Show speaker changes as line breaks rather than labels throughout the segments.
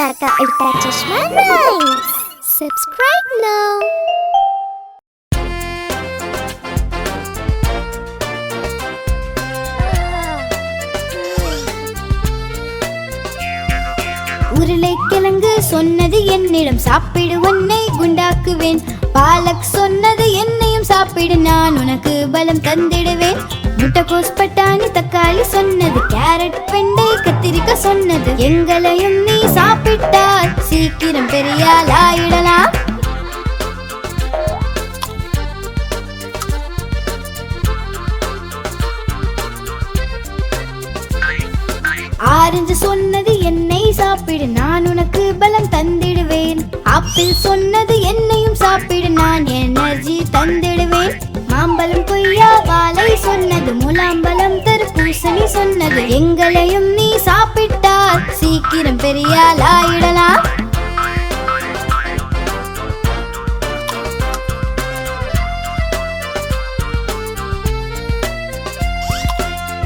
Tarka Ultra Chashma Subscribe now.
உருளைக்கிழங்கு சொன்னது என்னிடம் சாப்பிடு உன்னை குண்டாக்குவேன். பாலக் சொன்னது என்னையும் சாப்பிடு நான் உனக்கு பலம் தந்திடுவேன். முட்டைக்கோஸ் பட்டாணி தக்காளி சொன்னது கேரட் வெண்டை கத்திரிக்க சொன்னது. எங்களையும் நீ சாப்பிட்டால் சீக்கிரம் பெரியால் ஆயிடலாம். ஆரஞ்சு சொன்னது என்னை சாப்பிடு நான் உனக்கு பலம் தந்திடுவேன். ஆப்பிள் சொன்னது என்னையும் சாப்பிடு நான் எனர்ஜி தந்திடுவேன். மாம்பழம் கொய்யா வாழை சொன்னது முலாம்பழம் தர்பூசணி சொன்னது. எங்களையும் நீ சாப்பிட்டால் சீக்கிரம் பெரியால் ஆயிடலாம்.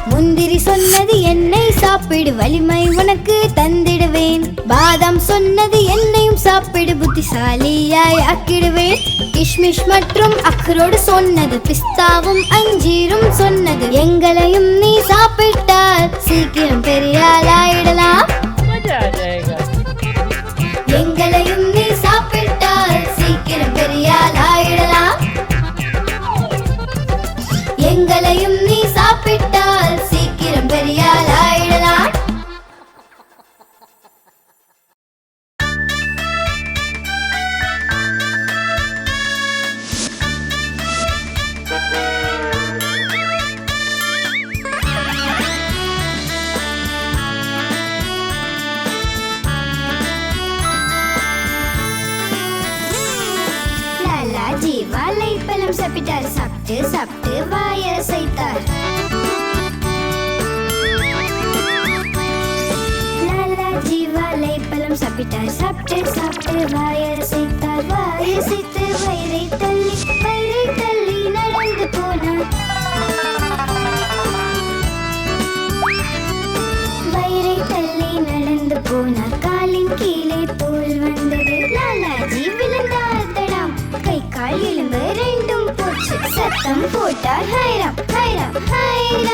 முந்திரி சொன்னது என்னை சாப்பிடு வலிமை உனக்கு தந்திடுவேன். பாதாம் சொன்னது என்னையும் சாப்பிடு புத்திசாலியாய் ஆக்கிடுவேன். கிஷ்மிஷ் மற்றும் அக்ரோடு சொன்னது பிஸ்தாவும் அஞ்சீரும் சொன்னது எங்களையும் நீ சாப்பிட்டு சாப்பிட்டு சாப்பிட்டு லாலாஜி வாழைப்பழம் சாப்பிட்டார். சாப்பிட்டு சாப்பிட்டு
வாயசைத்தார் வாயசைத்து வயிறைத்தார் തം പൂട്ടാൻ ഹൈറാം ഹൈറാം ഹൈറാം.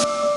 you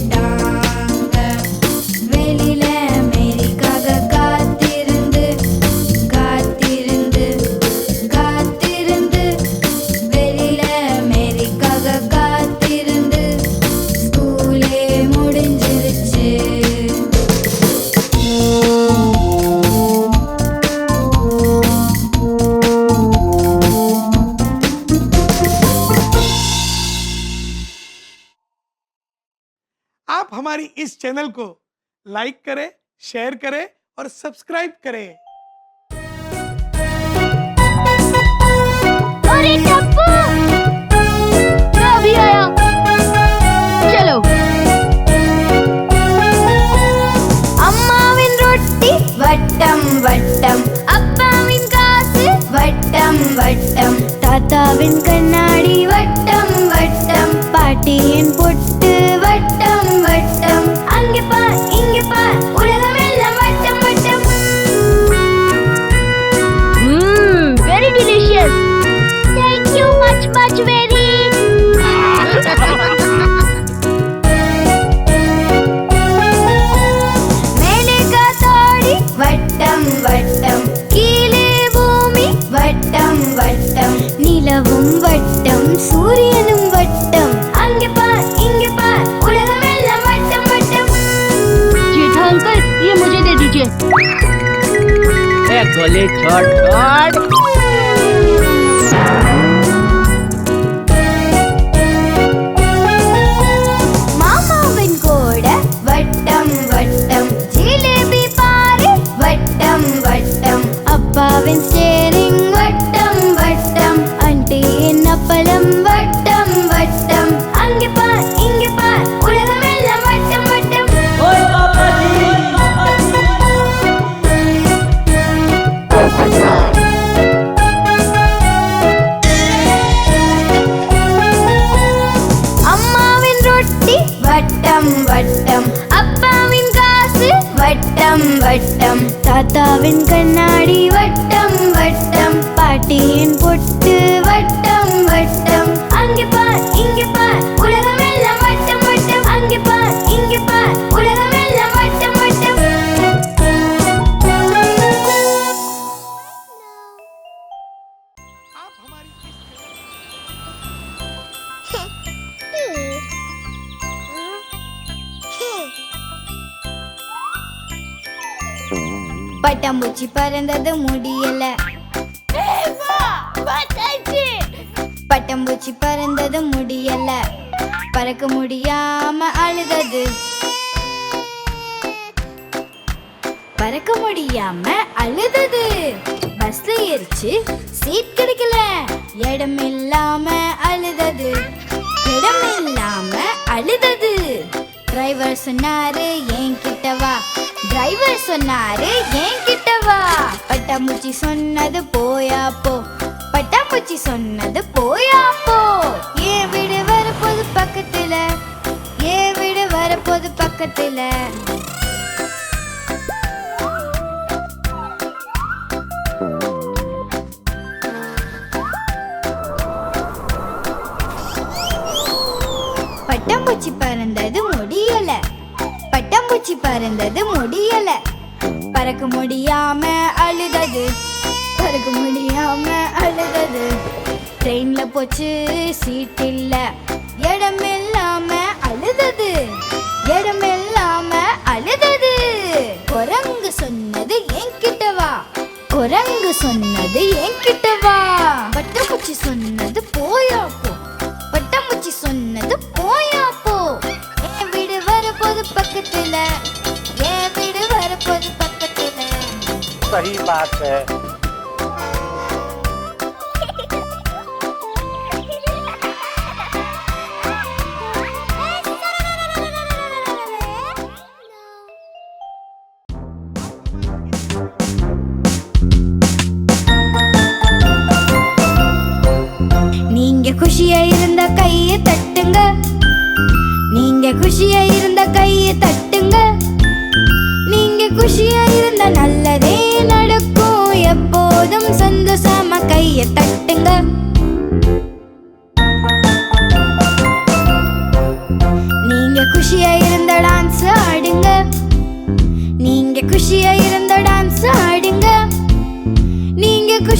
star.
इस चैनल को लाइक करें शेयर करें और सब्सक्राइब करें
अरे टप्पू मैं अभी आया चलो அம்மாவின் ரொட்டி வட்டம் வட்டம் அப்பாவின் காசு வட்டம் வட்டம் தாத்தாவின் கண்ணாடி வட்டம் வட்டம் பாட்டியின் பொட்டு
গলে ছটফট।
மாமாவின் கூட வட்டம் வட்டம் ஜிலேபி பாரு வட்டம் வட்டம் அப்பாவின்
ஸ்டே
பட்டாம்பூச்சி பறந்தது முடியல. பட்டாம்பூச்சி பறந்தது முடியல. பறக்க முடியாம அழுதது. பறக்க முடியாம அழுதது. பஸ்ல ஏறிச்சு சீட் கிடைக்கல. இடம் இல்லாம அழுதது. இடம் இல்லாம அழுதது. டிரைவர் சொன்னாரு என் கிட்ட வா. டிரைவர் சொன்னாரு ஏன் கிட்ட வா. பட்டாம்பூச்சி சொன்னது போயா போ. பட்டாம்பூச்சி சொன்னது போயா போ. ஏன் வீடு வரப்போது பக்கத்துல. ஏன் வீடு வரப்போது பக்கத்துல. பட்டாம்பூச்சி பறந்தது முடியல. பட்டாம்பூச்சி பறந்தது பறக்க முடியாம அழுதது. பறக்க முடியாம அழுதது. ட்ரெயின்ல போச்சு சீட் இல்ல. இடம் খেলা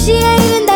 she ain't even that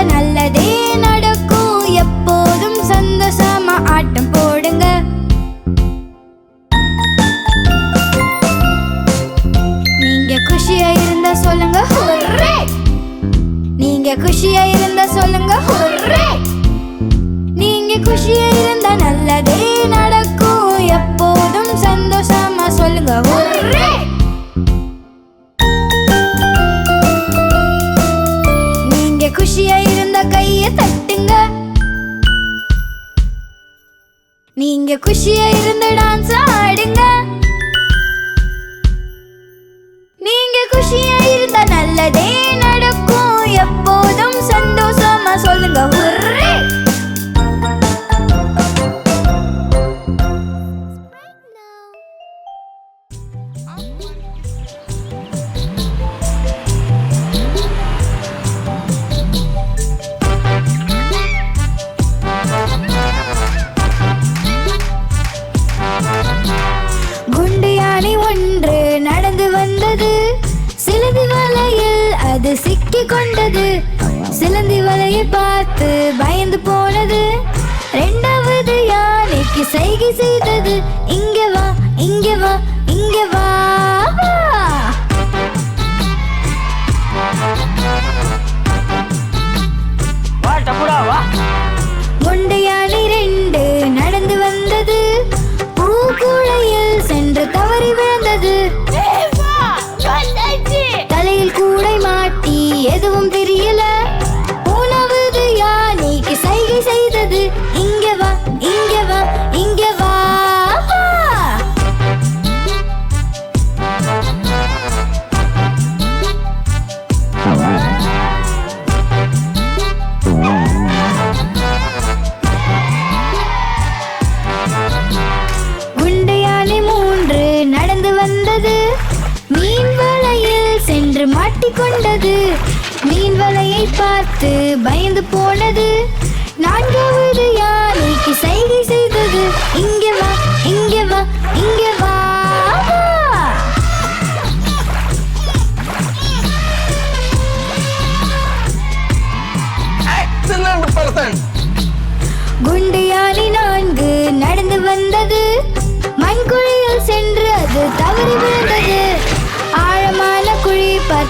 செய்கை செய்தது. இங்கே வா இங்கே வா இங்கே வா.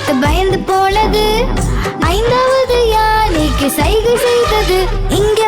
பார்த்து பயந்து போனது ஐந்தாவது யானைக்கு சைகை செய்தது. இங்கே